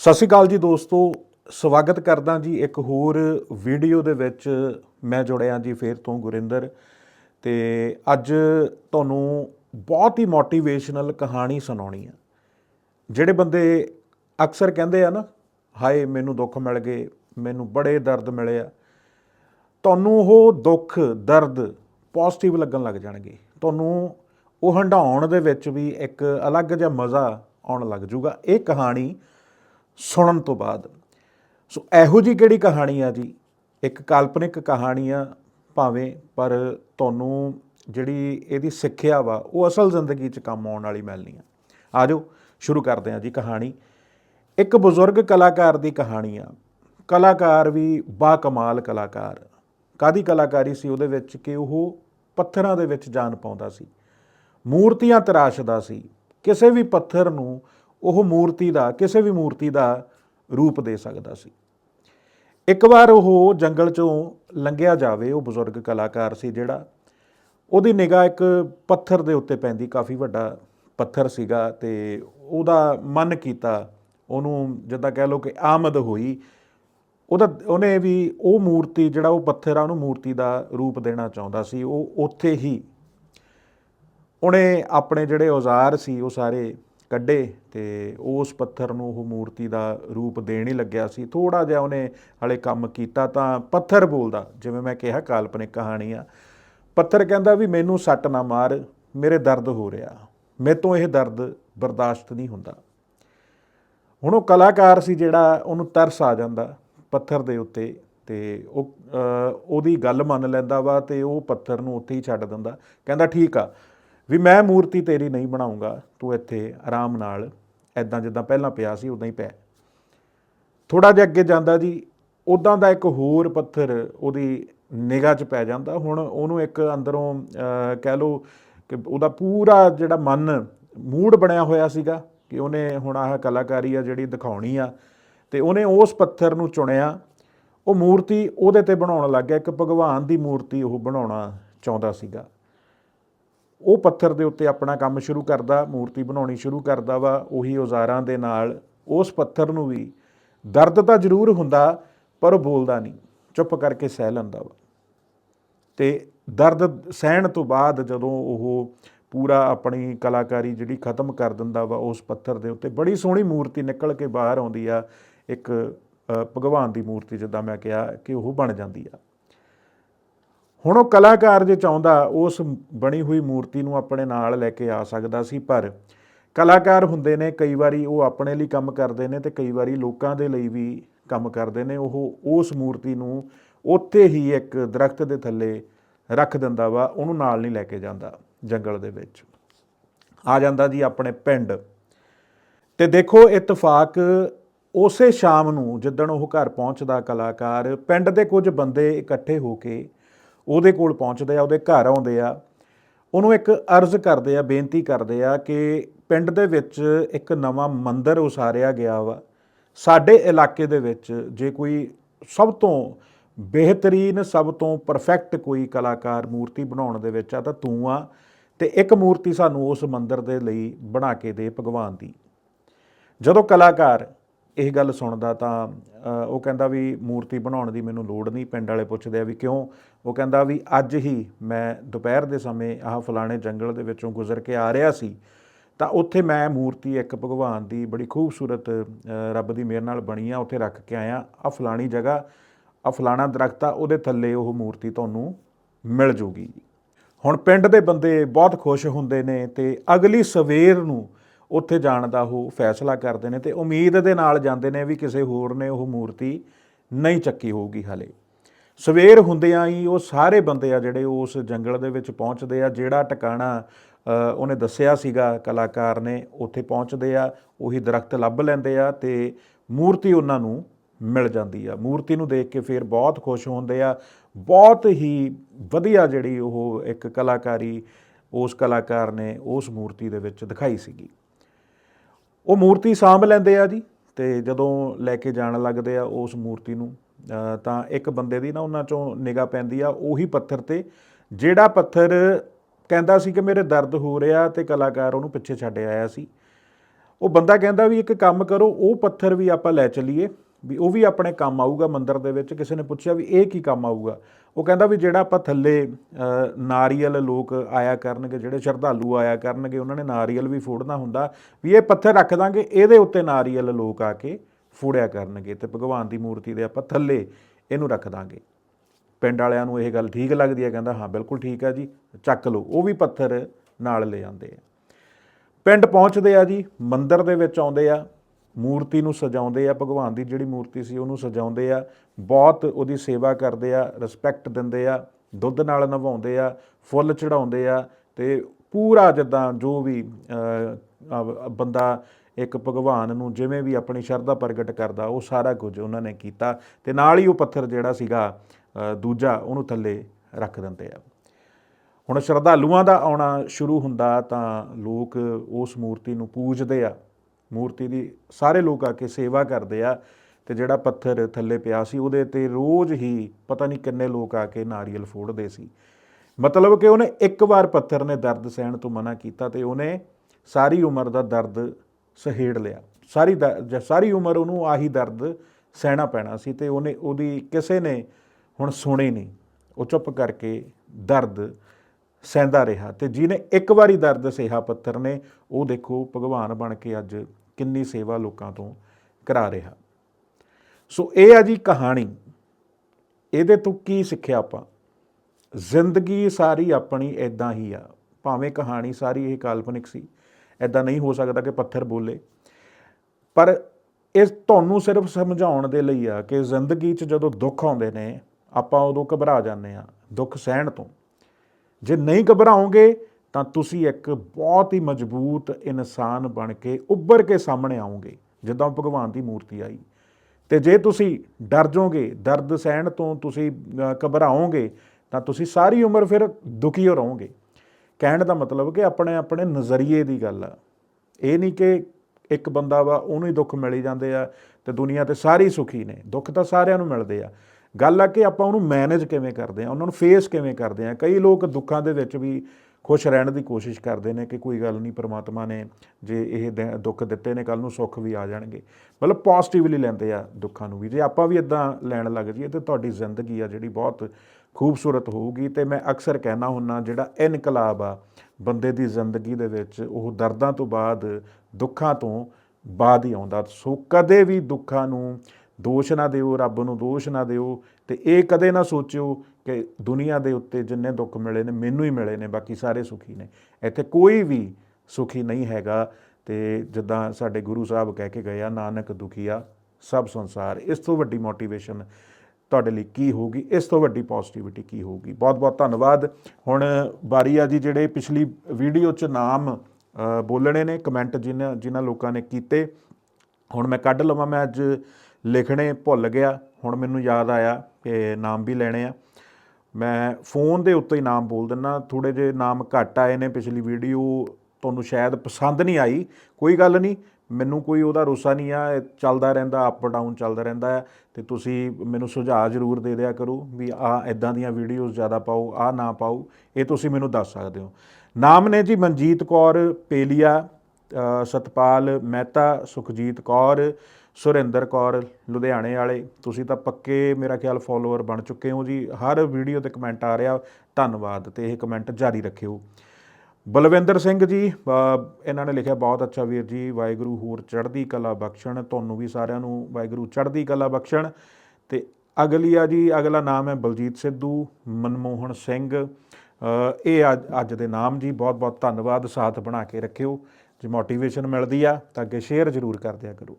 ਸਤਿ ਸ਼੍ਰੀ ਅਕਾਲ ਜੀ ਦੋਸਤੋ, ਸਵਾਗਤ ਕਰਦਾ ਜੀ ਇੱਕ ਹੋਰ ਵੀਡੀਓ ਦੇ ਵਿੱਚ। ਮੈਂ ਜੁੜਿਆ ਜੀ ਫੇਰ ਤੋਂ ਗੁਰਿੰਦਰ ਤੇ ਅੱਜ ਤੁਹਾਨੂੰ ਬਹੁਤ ਹੀ ਮੋਟੀਵੇਸ਼ਨਲ ਕਹਾਣੀ ਸੁਣਾਉਣੀ ਆ। ਜਿਹੜੇ ਬੰਦੇ ਅਕਸਰ ਕਹਿੰਦੇ ਆ ਨਾ, ਹਾਏ ਮੈਨੂੰ ਦੁੱਖ ਮਿਲ ਗਏ, ਮੈਨੂੰ ਬੜੇ ਦਰਦ ਮਿਲੇ ਆ। ਤੁਹਾਨੂੰ ਉਹ ਦੁੱਖ, ਦਰਦ ਪੋਜ਼ਿਟਿਵ ਲੱਗਣ ਲੱਗ ਜਾਣਗੇ। ਤੁਹਾਨੂੰ ਉਹ ਹੰਡਾਉਣ ਦੇ ਵਿੱਚ ਵੀ ਇੱਕ ਅਲੱਗ ਜਿਹਾ ਮਜ਼ਾ ਆਉਣ ਲੱਗ ਜਾਊਗਾ। ਇਹ ਕਹਾਣੀ ਸੁਣਨ ਤੋਂ ਬਾਅਦ। ਸੋ ਇਹੋ ਜੀ ਕਿਹੜੀ ਕਹਾਣੀ ਆ ਜੀ? ਇੱਕ ਕਾਲਪਨਿਕ ਕਹਾਣੀ ਆ ਭਾਵੇਂ, ਪਰ ਤੁਹਾਨੂੰ ਜਿਹੜੀ ਇਹਦੀ ਸਿੱਖਿਆ ਵਾ, ਉਹ ਅਸਲ ਜ਼ਿੰਦਗੀ 'ਚ ਕੰਮ ਆਉਣ ਵਾਲੀ ਮਿਲਣੀ ਆ। ਆਜੋ, ਸ਼ੁਰੂ ਕਰਦੇ ਹਾਂ ਜੀ ਕਹਾਣੀ। ਇੱਕ ਬਜ਼ੁਰਗ ਕਲਾਕਾਰ ਦੀ ਕਹਾਣੀ ਆ। ਕਲਾਕਾਰ ਵੀ ਬਾ ਕਮਾਲ ਕਲਾਕਾਰ। ਕਾਦੀ ਕਲਾਕਾਰੀ ਸੀ ਉਹਦੇ ਵਿੱਚ ਕਿ ਉਹ ਪੱਥਰਾਂ ਦੇ ਵਿੱਚ ਜਾਨ ਪਾਉਂਦਾ ਸੀ। ਮੂਰਤੀਆਂ ਤਰਾਸ਼ਦਾ ਸੀ। ਕਿਸੇ ਵੀ ਪੱਥਰ ਨੂੰ ਉਹ ਮੂਰਤੀ ਦਾ, ਕਿਸੇ ਵੀ ਮੂਰਤੀ ਦਾ ਰੂਪ ਦੇ ਸਕਦਾ ਸੀ। ਇੱਕ ਵਾਰ ਉਹ ਜੰਗਲ ਚੋਂ ਲੰਘਿਆ ਜਾਵੇ, ਉਹ ਬਜ਼ੁਰਗ ਕਲਾਕਾਰ ਸੀ ਜਿਹੜਾ, ਉਹਦੀ ਨਿਗਾਹ ਇੱਕ ਪੱਥਰ ਦੇ ਉੱਤੇ ਪੈਂਦੀ, ਕਾਫੀ ਵੱਡਾ ਪੱਥਰ ਸੀਗਾ ਤੇ ਉਹਦਾ ਮਨ ਕੀਤਾ, ਉਹਨੂੰ ਜਿੱਦਾਂ ਕਹਿ ਲਓ ਕਿ ਆਮਦ ਹੋਈ। ਉਹਦਾ, ਉਹਨੇ ਵੀ ਉਹ ਮੂਰਤੀ, ਜਿਹੜਾ ਉਹ ਪੱਥਰ ਆ, ਉਹਨੂੰ ਮੂਰਤੀ ਦਾ ਰੂਪ ਦੇਣਾ ਚਾਹੁੰਦਾ ਸੀ, ਉਹ ਉੱਥੇ ਹੀ। ਉਹਨੇ ਆਪਣੇ ਜਿਹੜੇ ਔਜ਼ਾਰ ਸੀ, ਉਹ ਸਾਰੇ ਕੱਢੇ ਤੇ ਉਸ ਪੱਥਰ ਨੂੰ ਉਹ ਮੂਰਤੀ ਦਾ ਰੂਪ ਦੇਣ ਹੀ ਲੱਗਿਆ ਸੀ। ਥੋੜਾ ਜਿਹਾ ਉਹਨੇ ਹਲੇ ਕੰਮ ਕੀਤਾ ਤਾਂ ਪੱਥਰ ਬੋਲਦਾ, ਜਿਵੇਂ ਮੈਂ ਕਿਹਾ ਕਾਲਪਨਿਕ ਕਹਾਣੀ ਆ। ਪੱਥਰ ਕਹਿੰਦਾ ਵੀ ਮੈਨੂੰ ਸੱਟ ਨਾ ਮਾਰ, ਮੇਰੇ ਦਰਦ ਹੋ ਰਿਹਾ। ਮੇਤੋਂ ਇਹ ਦਰਦ ਬਰਦਾਸ਼ਤ ਨਹੀਂ ਹੁੰਦਾ। ਹੁਣ ਉਹ ਕਲਾਕਾਰ ਸੀ ਜਿਹੜਾ ਉਹਨੂੰ ਤਰਸ ਆ ਜਾਂਦਾ ਪੱਥਰ ਦੇ ਉੱਤੇ ਤੇ ਉਹ ਉਹਦੀ ਗੱਲ ਮੰਨ ਲੈਂਦਾ ਵਾ ਤੇ ਉਹ ਪੱਥਰ ਨੂੰ ਉੱਥੇ ਹੀ ਛੱਡ ਦਿੰਦਾ। ਕਹਿੰਦਾ ਠੀਕ ਆ ਵੀ ਮੈਂ ਮੂਰਤੀ ਤੇਰੀ ਨਹੀਂ ਬਣਾਉਂਗਾ, ਤੂੰ ਇੱਥੇ ਆਰਾਮ ਨਾਲ ਐਦਾਂ ਜਿੱਦਾਂ ਪਹਿਲਾਂ ਪਿਆ ਸੀ, ਉਦਾਂ ਹੀ ਪੈ। ਥੋੜਾ ਜਿਹਾ ਅੱਗੇ ਜਾਂਦਾ ਜੀ ਉਦਾਂ ਦਾ ਇੱਕ ਹੋਰ ਪੱਥਰ ਉਹਦੀ ਨਿਗਾਹ 'ਚ ਪੈ ਜਾਂਦਾ, ਹੁਣ ਉਹਨੂੰ ਇੱਕ ਅੰਦਰੋਂ ਕਹਿ ਲਓ ਕਿ ਉਹਦਾ ਪੂਰਾ ਜਿਹੜਾ ਮਨ, ਮੂਡ ਬਣਿਆ ਹੋਇਆ ਸੀਗਾ ਕਿ ਉਹਨੇ ਹੁਣ ਆਹ ਕਲਾਕਾਰੀ ਆ ਜਿਹੜੀ ਦਿਖਾਉਣੀ ਆ, ਤੇ ਉਹਨੇ ਉਸ ਪੱਥਰ ਨੂੰ ਚੁਣਿਆ। ਉਹ ਮੂਰਤੀ ਉਹਦੇ ਤੇ ਬਣਾਉਣ ਲੱਗ ਗਿਆ, ਇੱਕ ਭਗਵਾਨ ਦੀ ਮੂਰਤੀ ਉਹ ਬਣਾਉਣਾ ਚਾਹੁੰਦਾ ਸੀਗਾ। ਉਹ ਪੱਥਰ ਦੇ ਉੱਤੇ ਆਪਣਾ ਕੰਮ ਸ਼ੁਰੂ ਕਰਦਾ, ਮੂਰਤੀ ਬਣਾਉਣੀ ਸ਼ੁਰੂ ਕਰਦਾ ਵਾ, ਉਹੀ ਔਜ਼ਾਰਾਂ ਦੇ ਨਾਲ, ਉਸ ਪੱਥਰ ਨੂੰ ਵੀ ਦਰਦ ਤਾਂ ਜ਼ਰੂਰ ਹੁੰਦਾ, ਪਰ ਉਹ ਬੋਲਦਾ ਨਹੀਂ, ਚੁੱਪ ਕਰਕੇ ਸਹਿ ਲੈਂਦਾ ਵਾ। ਤੇ ਦਰਦ ਸਹਿਣ ਤੋਂ ਬਾਅਦ ਜਦੋਂ ਉਹ ਪੂਰਾ ਆਪਣੀ ਕਲਾਕਾਰੀ ਜਿਹੜੀ ਖਤਮ ਕਰ ਦਿੰਦਾ ਵਾ, ਉਸ ਪੱਥਰ ਦੇ ਉੱਤੇ ਬੜੀ ਸੋਹਣੀ ਮੂਰਤੀ ਨਿਕਲ ਕੇ ਬਾਹਰ ਆਉਂਦੀ ਆ, ਇੱਕ ਭਗਵਾਨ ਦੀ ਮੂਰਤੀ ਜਿੱਦਾਂ ਮੈਂ ਕਿਹਾ ਕਿ ਉਹ ਬਣ ਜਾਂਦੀ ਆ। ਹੁਣ ਉਹ ਕਲਾਕਾਰ ਜੇ ਚਾਹੁੰਦਾ, ਉਸ ਬਣੀ ਹੋਈ ਮੂਰਤੀ ਨੂੰ ਆਪਣੇ ਨਾਲ ਲੈ ਕੇ ਆ ਸਕਦਾ ਸੀ, ਪਰ ਕਲਾਕਾਰ ਹੁੰਦੇ ਨੇ, ਕਈ ਵਾਰੀ ਉਹ ਆਪਣੇ ਲਈ ਕੰਮ ਕਰਦੇ ਨੇ ਤੇ ਕਈ ਵਾਰੀ ਲੋਕਾਂ ਦੇ ਲਈ ਵੀ ਕੰਮ ਕਰਦੇ ਨੇ। ਉਹ ਉਸ ਮੂਰਤੀ ਨੂੰ ਉੱਥੇ ਹੀ ਇੱਕ ਦਰਖਤ ਦੇ ਥੱਲੇ ਰੱਖ ਦਿੰਦਾ ਵਾ, ਉਹਨੂੰ ਨਾਲ ਨਹੀਂ ਲੈ ਕੇ ਜਾਂਦਾ ਜੰਗਲ ਦੇ ਵਿੱਚ। ਆ ਜਾਂਦਾ ਜੀ ਆਪਣੇ ਪਿੰਡ। ਤੇ ਦੇਖੋ, ਇਤਫਾਕ ਉਸੇ ਸ਼ਾਮ ਨੂੰ ਜਿੱਦਣ ਉਹ ਘਰ ਪਹੁੰਚਦਾ ਕਲਾਕਾਰ, ਪਿੰਡ ਦੇ ਕੁਝ ਬੰਦੇ ਇਕੱਠੇ ਹੋ ਕੇ ਉਹਦੇ ਕੋਲ ਪਹੁੰਚਦੇ ਆ, ਉਹਦੇ ਘਰ ਆਉਂਦੇ ਆ। ਉਹਨੂੰ ਇੱਕ ਅਰਜ਼ ਕਰਦੇ ਆ, ਬੇਨਤੀ ਕਰਦੇ ਆ ਕਿ ਪਿੰਡ ਦੇ ਵਿੱਚ ਇੱਕ ਨਵਾਂ ਮੰਦਿਰ ਉਸਾਰਿਆ ਗਿਆ ਵਾ। ਸਾਡੇ ਇਲਾਕੇ ਦੇ ਵਿੱਚ ਜੇ ਕੋਈ ਸਭ ਤੋਂ ਬਿਹਤਰੀਨ, ਸਭ ਤੋਂ ਪਰਫੈਕਟ ਕੋਈ ਕਲਾਕਾਰ ਮੂਰਤੀ ਬਣਾਉਣ ਦੇ ਵਿੱਚ ਆ, ਤਾਂ ਤੂੰ ਆ ਤੇ ਇੱਕ ਮੂਰਤੀ ਸਾਨੂੰ ਉਸ ਮੰਦਿਰ ਦੇ ਲਈ ਬਣਾ ਕੇ ਦੇ ਭਗਵਾਨ ਦੀ। ਜਦੋਂ ਕਲਾਕਾਰ ਇਹ ਗੱਲ ਸੁਣਦਾ ਤਾਂ ਉਹ ਕਹਿੰਦਾ ਵੀ ਮੂਰਤੀ ਬਣਾਉਣ ਦੀ ਮੈਨੂੰ ਲੋੜ ਨਹੀਂ। ਪਿੰਡ ਵਾਲੇ ਪੁੱਛਦੇ ਆ ਵੀ ਕਿਉਂ? ਉਹ ਕਹਿੰਦਾ ਵੀ ਅੱਜ ਹੀ ਮੈਂ ਦੁਪਹਿਰ ਦੇ ਸਮੇਂ ਆਹ ਫਲਾਣੇ ਜੰਗਲ ਦੇ ਵਿੱਚੋਂ ਗੁਜ਼ਰ ਕੇ ਆ ਰਿਹਾ ਸੀ। ਤਾਂ ਉੱਥੇ ਮੈਂ ਮੂਰਤੀ ਇੱਕ ਭਗਵਾਨ ਦੀ ਬੜੀ ਖੂਬਸੂਰਤ ਰੱਬ ਦੀ ਮਿਹਰ ਨਾਲ ਬਣੀ ਆ, ਉੱਥੇ ਰੱਖ ਕੇ ਆਇਆ। ਆ ਫਲਾਣੀ ਜਗ੍ਹਾ ਆ ਫਲਾਣਾ ਦਰਖਤ ਆ, ਉਹਦੇ ਥੱਲੇ ਉਹ ਮੂਰਤੀ ਤੁਹਾਨੂੰ ਮਿਲ ਜੂਗੀ। ਹੁਣ ਪਿੰਡ ਦੇ ਬੰਦੇ ਬਹੁਤ ਖੁਸ਼ ਹੁੰਦੇ ਨੇ ਤੇ ਅਗਲੀ ਸਵੇਰ ਨੂੰ ਉੱਥੇ ਜਾਣ ਦਾ ਉਹ ਫੈਸਲਾ ਕਰਦੇ ਨੇ ਤੇ ਉਮੀਦ ਦੇ ਨਾਲ ਜਾਂਦੇ ਨੇ ਵੀ ਕਿਸੇ ਹੋਰ ਨੇ ਉਹ ਮੂਰਤੀ ਨਹੀਂ ਚੱਕੀ ਹੋਊਗੀ ਹਲੇ। ਸਵੇਰ ਹੁੰਦਿਆਂ ਹੀ ਉਹ ਸਾਰੇ ਬੰਦੇ ਆ ਜਿਹੜੇ ਉਸ ਜੰਗਲ ਦੇ ਵਿੱਚ ਪਹੁੰਚਦੇ ਆ, ਜਿਹੜਾ ਟਿਕਾਣਾ ਉਹਨੇ ਦੱਸਿਆ ਸੀਗਾ, ਕਲਾਕਾਰ ਨੇ ਉੱਥੇ ਪਹੁੰਚਦੇ ਆ, ਉਹੀ ਦਰਖਤ ਲੱਭ ਲੈਂਦੇ ਆ ਤੇ ਮੂਰਤੀ ਉਹਨਾਂ ਨੂੰ ਮਿਲ ਜਾਂਦੀ ਆ। ਮੂਰਤੀ ਨੂੰ ਦੇਖ ਕੇ ਫਿਰ ਬਹੁਤ ਖੁਸ਼ ਹੁੰਦੇ ਆ। ਬਹੁਤ ਹੀ ਵਧੀਆ ਜਿਹੜੀ ਉਹ ਇੱਕ ਕਲਾਕਾਰੀ, ਉਸ ਕਲਾਕਾਰ ਨੇ ਉਸ ਮੂਰਤੀ ਦੇ ਵਿੱਚ ਦਿਖਾਈ ਸੀਗੀ। ਉਹ ਮੂਰਤੀ ਸਾਂਭ ਲੈਂਦੇ ਆ ਜੀ ਤੇ ਜਦੋਂ ਲੈ ਕੇ ਜਾਣ ਲੱਗਦੇ ਆ ਉਸ ਮੂਰਤੀ ਨੂੰ ਤਾਂ ਇੱਕ ਬੰਦੇ ਦੀ ਨਾ ਉਹਨਾਂ ਚੋਂ ਨਿਗਾਹ ਪੈਂਦੀ ਆ, ਉਹੀ ਪੱਥਰ ਤੇ ਜਿਹੜਾ ਪੱਥਰ ਕਹਿੰਦਾ ਸੀ ਕਿ ਮੇਰੇ ਦਰਦ ਹੋ ਰਿਹਾ ਤੇ ਕਲਾਕਾਰ ਉਹਨੂੰ ਪਿੱਛੇ ਛੱਡ ਆਇਆ ਸੀ। ਉਹ ਬੰਦਾ ਕਹਿੰਦਾ ਵੀ ਇੱਕ ਕੰਮ ਕਰੋ, ਉਹ ਪੱਥਰ ਵੀ ਆਪਾਂ ਲੈ ਚੱਲੀਏ। ਵੀ ਉਹ ਵੀ ਆਪਣੇ ਕੰਮ ਆਊਗਾ ਮੰਦਰ ਦੇ ਵਿੱਚ। ਕਿਸੇ ਨੇ ਪੁੱਛਿਆ ਵੀ ਇਹ ਕੀ ਕੰਮ ਆਊਗਾ? ਉਹ ਕਹਿੰਦਾ ਵੀ ਜਿਹੜਾ ਆਪਾਂ ਥੱਲੇ ਨਾਰੀਅਲ ਲੋਕ ਆਇਆ ਕਰਨਗੇ, ਜਿਹੜੇ ਸ਼ਰਧਾਲੂ ਆਇਆ ਕਰਨਗੇ, ਉਹਨਾਂ ਨੇ ਨਾਰੀਅਲ ਵੀ ਫੋੜਨਾ ਹੁੰਦਾ। ਵੀ ਇਹ ਪੱਥਰ ਰੱਖ ਦਾਂਗੇ, ਇਹਦੇ ਉੱਤੇ ਨਾਰੀਅਲ ਲੋਕ ਆ ਕੇ ਫੋੜਿਆ ਕਰਨਗੇ ਤੇ ਭਗਵਾਨ ਦੀ ਮੂਰਤੀ ਦੇ ਆਪਾਂ ਥੱਲੇ ਇਹਨੂੰ ਰੱਖ ਦਾਂਗੇ। ਪਿੰਡ ਵਾਲਿਆਂ ਨੂੰ ਇਹ ਗੱਲ ਠੀਕ ਲੱਗਦੀ ਹੈ, ਕਹਿੰਦਾ, ਹਾਂ, ਬਿਲਕੁਲ ਠੀਕ ਹੈ ਜੀ, ਚੱਕ ਲਓ। ਉਹ ਵੀ ਪੱਥਰ ਨਾਲ ਲੈ ਜਾਂਦੇ ਆ। ਪਿੰਡ ਪਹੁੰਚਦੇ ਆ ਜੀ, ਮੰਦਿਰ ਦੇ ਵਿੱਚ ਆਉਂਦੇ ਆ। ਮੂਰਤੀ ਨੂੰ ਸਜਾਉਂਦੇ ਆ, ਭਗਵਾਨ ਦੀ ਜਿਹੜੀ ਮੂਰਤੀ ਸੀ ਉਹਨੂੰ ਸਜਾਉਂਦੇ ਆ, ਬਹੁਤ ਉਹਦੀ ਸੇਵਾ ਕਰਦੇ ਆ ਰਿਸਪੈਕਟ ਦਿੰਦੇ ਆ, ਦੁੱਧ ਨਾਲ ਨਵਾਉਂਦੇ ਆ, ਫੁੱਲ ਚੜਾਉਂਦੇ ਆ ਤੇ ਪੂਰਾ ਜਿੱਦਾਂ ਜੋ ਵੀ ਬੰਦਾ ਇੱਕ ਭਗਵਾਨ ਨੂੰ ਜਿਵੇਂ ਵੀ ਆਪਣੀ ਸ਼ਰਧਾ ਪ੍ਰਗਟ ਕਰਦਾ, ਉਹ ਸਾਰਾ ਕੁਝ ਉਹਨਾਂ ਨੇ ਕੀਤਾ ਤੇ ਨਾਲ ਹੀ ਉਹ ਪੱਥਰ ਜਿਹੜਾ ਸੀਗਾ ਦੂਜਾ ਉਹਨੂੰ ਥੱਲੇ ਰੱਖ ਦਿੰਦੇ ਆ। ਹੁਣ ਸ਼ਰਧਾਲੂਆਂ ਦਾ ਆਉਣਾ ਸ਼ੁਰੂ ਹੁੰਦਾ ਤਾਂ ਲੋਕ ਉਸ ਮੂਰਤੀ ਨੂੰ ਪੂਜਦੇ ਆ। ਮੂਰਤੀ ਦੀ, ਸਾਰੇ ਲੋਕ ਆ ਕੇ ਸੇਵਾ ਕਰਦੇ ਆ ਤੇ ਜਿਹੜਾ ਪੱਥਰ ਥੱਲੇ ਪਿਆ ਸੀ ਉਹਦੇ ਤੇ ਰੋਜ਼ ਹੀ ਪਤਾ ਨਹੀਂ ਕਿੰਨੇ ਲੋਕ ਆ ਕੇ ਨਾਰੀਅਲ ਫੋੜਦੇ ਸੀ। ਮਤਲਬ ਕਿ ਉਹਨੇ ਇੱਕ ਵਾਰ ਪੱਥਰ ਨੇ ਦਰਦ ਸਹਿਣ ਤੋਂ ਮਨਾ ਕੀਤਾ ਤੇ ਉਹਨੇ ਸਾਰੀ ਉਮਰ ਦਾ ਦਰਦ ਸਹੇੜ ਲਿਆ। ਸਾਰੀ ਦ- ਸਾਰੀ ਉਮਰ ਉਹਨੂੰ ਆਹੀ ਦਰਦ ਸਹਿਣਾ ਪੈਣਾ ਸੀ ਤੇ ਉਹਨੇ, ਉਹਦੀ ਕਿਸੇ ਨੇ ਹੁਣ ਸੁਣੀ ਨਹੀਂ। ਉਹ ਚੁੱਪ ਕਰਕੇ ਦਰਦ ਸਹਿੰਦਾ ਰਿਹਾ ਤੇ ਜਿਹਨੇ ਇੱਕ ਵਾਰੀ ਦਰਦ ਸੇਹਾ ਪੱਥਰ ਨੇ, ਉਹ ਦੇਖੋ ਭਗਵਾਨ ਬਣ ਕੇ ਅੱਜ ਕਿੰਨੀ ਸੇਵਾ ਲੋਕਾਂ ਤੋਂ ਕਰਾ ਰਿਹਾ। ਸੋ ਇਹ ਆ ਜੀ ਕਹਾਣੀ। ਇਹਦੇ ਤੋਂ ਕੀ ਸਿੱਖਿਆ ਆਪਾਂ? ਜ਼ਿੰਦਗੀ ਸਾਰੀ ਆਪਣੀ ਇਦਾਂ ਹੀ ਆ। ਭਾਵੇਂ ਕਹਾਣੀ ਸਾਰੀ ਇਹ ਕਾਲਪਨਿਕ ਸੀ ਇਦਾਂ ਨਹੀਂ ਹੋ ਸਕਦਾ ਕਿ ਪੱਥਰ ਬੋਲੇ। ਪਰ ਇਹ ਤੁਹਾਨੂੰ ਸਿਰਫ ਸਮਝਾਉਣ ਦੇ ਲਈ ਆ ਕਿ ਜ਼ਿੰਦਗੀ 'ਚ ਜਦੋਂ ਦੁੱਖ ਆਉਂਦੇ ਨੇ, ਆਪਾਂ ਉਦੋਂ ਘਬਰਾ ਜਾਂਦੇ ਆ ਦੁੱਖ ਸਹਿਣ ਤੋਂ। ਜੇ ਨਹੀਂ ਘਬਰਾਓਗੇ ਤਾਂ ਤੁਸੀਂ ਇੱਕ ਬਹੁਤ ਹੀ ਮਜ਼ਬੂਤ ਇਨਸਾਨ ਬਣ ਕੇ ਉੱਭਰ ਕੇ ਸਾਹਮਣੇ ਆਓਗੇ ਜਿੱਦਾਂ ਭਗਵਾਨ ਦੀ ਮੂਰਤੀ ਆਈ। ਤੇ ਜੇ ਤੁਸੀਂ ਡਰ ਜਾਓਗੇ, ਦਰਦ ਸਹਿਣ ਤੋਂ ਤੁਸੀਂ ਘਬਰਾਓਗੇ, ਤਾਂ ਤੁਸੀਂ ਸਾਰੀ ਉਮਰ ਫਿਰ ਦੁਖੀ ਹੋ ਰਹੋਗੇ। ਕਹਿਣ ਦਾ ਮਤਲਬ ਕਿ ਆਪਣੇ ਆਪਣੇ ਨਜ਼ਰੀਏ ਦੀ ਗੱਲ ਆ। ਇਹ ਨਹੀਂ ਕਿ ਇੱਕ ਬੰਦਾ ਵਾ, ਉਹਨੂੰ ਹੀ ਦੁੱਖ ਮਿਲੀ ਜਾਂਦੇ ਆ ਤੇ ਦੁਨੀਆ ਤੇ ਸਾਰੇ ਹੀ ਸੁਖੀ ਨੇ। ਦੁੱਖ ਤਾਂ ਸਾਰਿਆਂ ਨੂੰ ਮਿਲਦੇ ਆ। ਗੱਲ ਆ ਕਿ ਆਪਾਂ ਉਹਨੂੰ ਮੈਨੇਜ ਕਿਵੇਂ ਕਰਦੇ ਆ, ਉਹਨਾਂ ਨੂੰ ਫੇਸ ਕਿਵੇਂ ਕਰਦੇ ਆ। ਕਈ ਲੋਕ ਦੁੱਖਾਂ ਦੇ ਵਿੱਚ ਵੀ ਖੁਸ਼ ਰਹਿਣ ਦੀ ਕੋਸ਼ਿਸ਼ ਕਰਦੇ ਨੇ ਕਿ ਕੋਈ ਗੱਲ ਨਹੀਂ, ਪ੍ਰਮਾਤਮਾ ਨੇ ਜੇ ਇਹ ਦ- ਦੁੱਖ ਦਿੱਤੇ ਨੇ ਕੱਲ ਨੂੰ ਸੁੱਖ ਵੀ ਆ ਜਾਣਗੇ। ਮਤਲਬ ਪੋਜ਼ਿਟਿਵਲੀ ਲੈਂਦੇ ਆ ਦੁੱਖਾਂ ਨੂੰ ਵੀ। ਜੇ ਆਪਾਂ ਵੀ ਇਦਾਂ ਲੈਣ ਲੱਗ ਜਾਈਏ ਤੇ ਤੁਹਾਡੀ ਜ਼ਿੰਦਗੀ ਆ ਜਿਹੜੀ ਬਹੁਤ ਖੂਬਸੂਰਤ ਹੋਊਗੀ ਤੇ ਮੈਂ ਅਕਸਰ ਕਹਿਣਾ ਹੁੰਨਾ, ਜਿਹੜਾ ਇਨਕਲਾਬ ਆ ਬੰਦੇ ਦੀ ਜ਼ਿੰਦਗੀ ਦੇ ਵਿੱਚ, ਉਹ ਦਰਦਾਂ ਤੋਂ ਬਾਅਦ ਦੁੱਖਾਂ ਤੋਂ ਬਾਅਦ ਹੀ ਆਉਂਦਾ। ਸੋ ਕਦੇ ਵੀ ਦੁੱਖਾਂ ਨੂੰ ਦੋਸ਼ ਨਾ ਦਿਓ, ਰੱਬ ਨੂੰ ਦੋਸ਼ ਨਾ ਦਿਓ ਤੇ ਇਹ ਕਦੇ ਨਾ ਸੋਚਿਓ ਕਿ ਦੁਨੀਆ ਦੇ ਉੱਤੇ ਜਿੰਨੇ ਦੁੱਖ ਮਿਲੇ ਨੇ, ਮੈਨੂੰ ਹੀ ਮਿਲੇ ਨੇ, ਬਾਕੀ ਸਾਰੇ ਸੁਖੀ ਨੇ। ਇੱਥੇ ਕੋਈ ਵੀ ਸੁਖੀ ਨਹੀਂ ਹੈਗਾ ਤੇ ਜਿੱਦਾਂ ਸਾਡੇ ਗੁਰੂ ਸਾਹਿਬ ਕਹਿ ਕੇ ਗਏ ਆ, ਨਾਨਕ ਦੁਖੀਆ, ਸਭ ਸੰਸਾਰ, ਇਸ ਤੋਂ ਵੱਡੀ ਮੋਟੀਵੇਸ਼ਨ ਤੁਹਾਡੇ ਲਈ ਕੀ ਹੋਊਗੀ? ਇਸ ਤੋਂ ਵੱਡੀ ਪੋਜ਼ਿਟਿਵਿਟੀ ਕੀ ਹੋਊਗੀ? ਬਹੁਤ ਬਹੁਤ ਧੰਨਵਾਦ। ਹੁਣ ਬਾਰੀ ਆ ਜੀ ਜਿਹੜੇ ਪਿਛਲੀ ਵੀਡੀਓ 'ਚ ਨਾਮ ਬੋਲਣੇ ਨੇ ਕਮੈਂਟ ਜਿਨ੍ਹਾਂ ਜਿਨ੍ਹਾਂ ਲੋਕਾਂ ਨੇ ਕੀਤੇ, ਹੁਣ ਮੈਂ ਕੱਢ ਲਵਾਂ, ਮੈਂ ਅੱਜ ਲਿਖਣੇ ਭੁੱਲ ਗਿਆ। ਹੁਣ ਮੈਨੂੰ ਯਾਦ ਆਇਆ ਕਿ ਨਾਮ ਵੀ ਲੈਣੇ ਆ। ਮੈਂ ਫੋਨ ਦੇ ਉੱਤੇ ਹੀ ਨਾਮ ਬੋਲ ਦਿੰਨਾ ਥੋੜੇ ਜਿਹੇ ਨਾਮ ਘੱਟ ਆਏ ਨੇ ਪਿਛਲੀ ਵੀਡੀਓ। ਤੁਹਾਨੂੰ ਸ਼ਾਇਦ ਪਸੰਦ ਨਹੀਂ ਆਈ। ਕੋਈ ਗੱਲ ਨਹੀਂ। ਮੈਨੂੰ ਕੋਈ ਉਹਦਾ ਰੋਸਾ ਨਹੀਂ ਆ। ਚੱਲਦਾ ਰਹਿੰਦਾ ਅਪ ਡਾਊਨ ਚੱਲਦਾ ਰਹਿੰਦਾ ਹੈ ਤੇ ਤੁਸੀਂ ਮੈਨੂੰ ਸੁਝਾਅ ਜ਼ਰੂਰ ਦੇ ਦਿਆ ਕਰੋ ਵੀ ਆ ਇਦਾਂ ਦੀਆਂ ਵੀਡੀਓਜ਼ ਜ਼ਿਆਦਾ ਪਾਓ ਆ ਨਾ ਪਾਓ। ਇਹ ਤੁਸੀਂ ਮੈਨੂੰ ਦੱਸ ਸਕਦੇ ਹੋ। ਨਾਮ ਨੇ ਜੀ ਮਨਜੀਤ ਕੌਰ, ਪੇਲੀਆ ਸਤਪਾਲ ਮਹਿਤਾ, ਸੁਖਜੀਤ ਕੌਰ ਸੁਰਿੰਦਰ ਕੌਰ, ਲੁਧਿਆਣੇ ਵਾਲੇ। ਤੁਸੀਂ ਤਾਂ ਪੱਕੇ ਮੇਰਾ ਖਿਆਲ ਫੋਲੋਅਰ ਬਣ ਚੁੱਕੇ ਹੋ ਜੀ। ਹਰ ਵੀਡੀਓ ਤੇ ਕਮੈਂਟ ਆ ਰਿਹਾ। ਧੰਨਵਾਦ ਤੇ ਇਹ ਕਮੈਂਟ ਜਾਰੀ ਰੱਖਿਓ। ਬਲਵਿੰਦਰ ਸਿੰਘ ਜੀ ਇਹਨਾਂ ਨੇ ਲਿਖਿਆ, ਬਹੁਤ ਅੱਛਾ ਵੀਰ ਜੀ। ਵਾਹਿਗੁਰੂ ਹੋਰ ਚੜ੍ਹਦੀ ਕਲਾ ਬਖਸ਼ਣ। ਤੁਹਾਨੂੰ ਵੀ ਸਾਰਿਆਂ ਨੂੰ ਵਾਹਿਗੁਰੂ ਚੜ੍ਹਦੀ ਕਲਾ ਬਖਸ਼ਣ। ਤੇ ਅਗਲੀ ਆ ਜੀ, ਅਗਲਾ ਨਾਮ ਹੈ ਬਲਜੀਤ ਸਿੱਧੂ, ਮਨਮੋਹਨ ਸਿੰਘ। ਇਹ ਅੱਜ ਅੱਜ ਦੇ ਨਾਮ ਜੀ। ਬਹੁਤ ਬਹੁਤ ਧੰਨਵਾਦ। ਸਾਥ ਬਣਾ ਕੇ ਰੱਖਿਓ। ਜੇ ਮੋਟੀਵੇਸ਼ਨ ਮਿਲਦੀ ਆ ਤਾਂ ਅੱਗੇ ਸ਼ੇਅਰ ਜ਼ਰੂਰ ਕਰ ਦਿਆ ਕਰੋ।